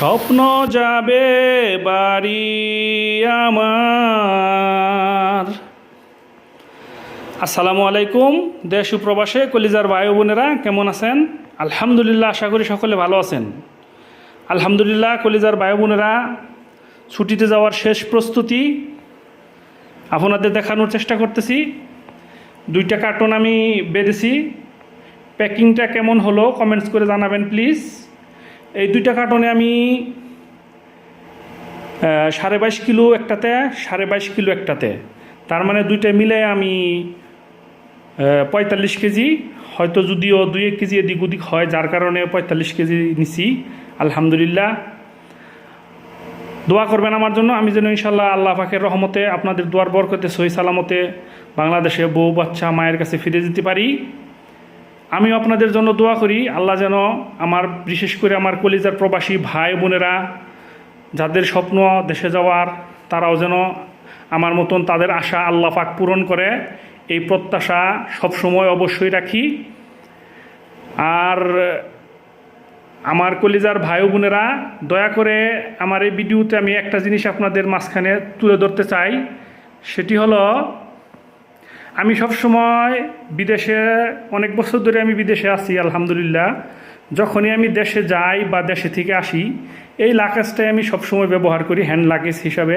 স্বপ্ন যাবে বাড়ি আমার। আসসালামু আলাইকুম, দেশ প্রবাসে কলিজার ভাই বোনেরা, কেমন আছেন? আলহামদুলিল্লাহ, আশা করি সকলে ভালো আছেন। আলহামদুলিল্লাহ, কলিজার ভাই বোনেরা, ছুটিতে যাওয়ার শেষ প্রস্তুতি আপনাদের দেখানোর চেষ্টা করতেছি। দুইটা কার্টন আমি বেঁধেছি। প্যাকিংটা কেমন হলো কমেন্টস করে জানাবেন প্লিজ এই দুইটা কার্টনে আমি সাড়ে বাইশ কিলো একটাতে, সাড়ে বাইশ কিলো একটাতে। তার মানে দুইটা মিলে আমি পঁয়তাল্লিশ কেজি। হয়তো যদিও দুই এক কেজি এদিক ওদিক হয়, যার কারণে পঁয়তাল্লিশ কেজি নিছি। আলহামদুলিল্লাহ। দোয়া করবেন আমার জন্য। আমি যেন ইনশাল্লাহ আল্লাহ পাকের রহমতে আপনাদের দোয়ার বরকতে, সহি সালামতে বাংলাদেশে বউ বাচ্চা মায়ের কাছে ফিরে যেতে পারি। আমিও আপনাদের জন্য দোয়া করি, আল্লাহ যেন আমার, বিশেষ করে আমার কলিজার প্রবাসী ভাই বোনেরা, যাদের স্বপ্ন দেশে যাওয়ার, তারাও যেন আমার মতন তাদের আশা আল্লাহ পাক পূরণ করে। এই প্রত্যাশা সবসময় অবশ্যই রাখি। আর আমার কলিজার ভাই বোনেরা, দয়া করে আমার এই ভিডিওতে আমি একটা জিনিস আপনাদের মাঝখানে তুলে ধরতে চাই, সেটি হলো আমি সব সময় বিদেশে, অনেক বছর ধরে আমি বিদেশে আছি, আলহামদুলিল্লাহ। যখনই আমি দেশে যাই বা দেশে থেকে আসি, এই লাকেজটাই আমি সবসময় ব্যবহার করি হ্যান্ড লাগেজ হিসাবে।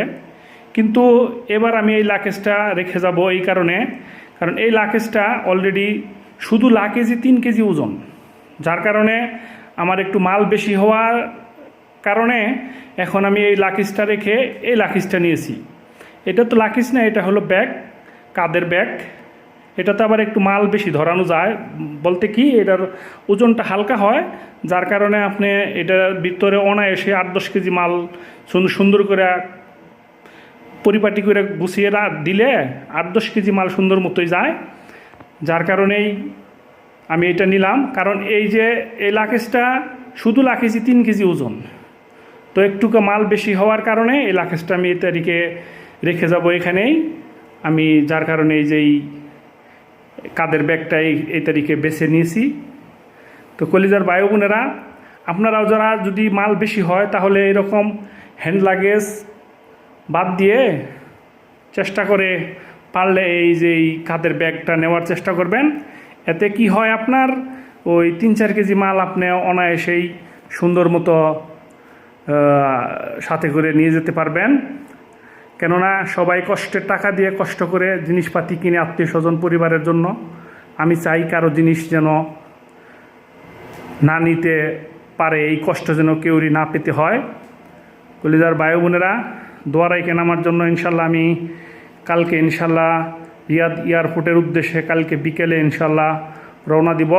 কিন্তু এবার আমি এই লাকেজটা রেখে যাব এই কারণে, কারণ এই লাকেজটা অলরেডি শুধু লাকেজই তিন কেজি ওজন। যার কারণে আমার একটু মাল বেশি হওয়ার কারণে এখন আমি এই লাকিজটা রেখে এই লাকিজটা নিয়েছি। এটা তো লাকিজ না, এটা হলো ব্যাগ কাদের ব্যাগ? এটাতে আবার একটু মাল বেশি ধরানো যায়। বলতে কি, এটার ওজনটা হালকা হয়, যার কারণে আপনি এটার ভিতরে অনায়াসে আট দশ কেজি মাল সুন্দর সুন্দর করে পরিপাটি করে গুছিয়ে দিলে আট দশ কেজি মাল সুন্দর মতোই যায়। যার কারণেই আমি এটা নিলাম। কারণ এই যে এই লাকেজটা শুধু লাকেজি তিন কেজি ওজন। তো একটু মাল বেশি হওয়ার কারণে এই লাকেজটা আমি এই তারিখে রেখে যাব এখানেই। আমি যার কারণে এই যে এই কাদের ব্যাগটা এই এই তারিখে বেছে নিয়েছি। তো কলিজার বায়ু বোনেরা, আপনারাও যারা যদি মাল বেশি হয় তাহলে এরকম হ্যান্ড লাগেজ বাদ দিয়ে চেষ্টা করে পারলে এই যে এই কাদের ব্যাগটা নেওয়ার চেষ্টা করবেন। এতে কি হয় আপনার? ওই তিন চার কেজি মাল আপনি অনায়াসেই সুন্দর মতো সাথে করে নিয়ে যেতে পারবেন। কেননা সবাই কষ্টের টাকা দিয়ে কষ্ট করে জিনিসপাতি কিনে আত্মীয় স্বজন পরিবারের জন্য, আমি চাই কারও জিনিস যেন না নিতে পারে, এই কষ্ট যেন কেউরই না পেতে হয়। কলিজার ভাই বোনেরা, দোয়া রাখেন আমার জন্য, ইনশাল্লাহ আমি কালকে, ইনশাল্লাহ রিয়াদ এয়ারপোর্টের উদ্দেশ্যে কালকে বিকেলে, ইনশাল্লাহ রওনা দিব।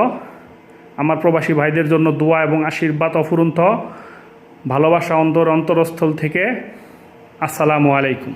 আমার প্রবাসী ভাইদের জন্য দোয়া এবং আশীর্বাদ অফুরন্ত। ভালোবাসা অন্তর, অন্তরস্থল থেকে আসসালামু আলাইকুম।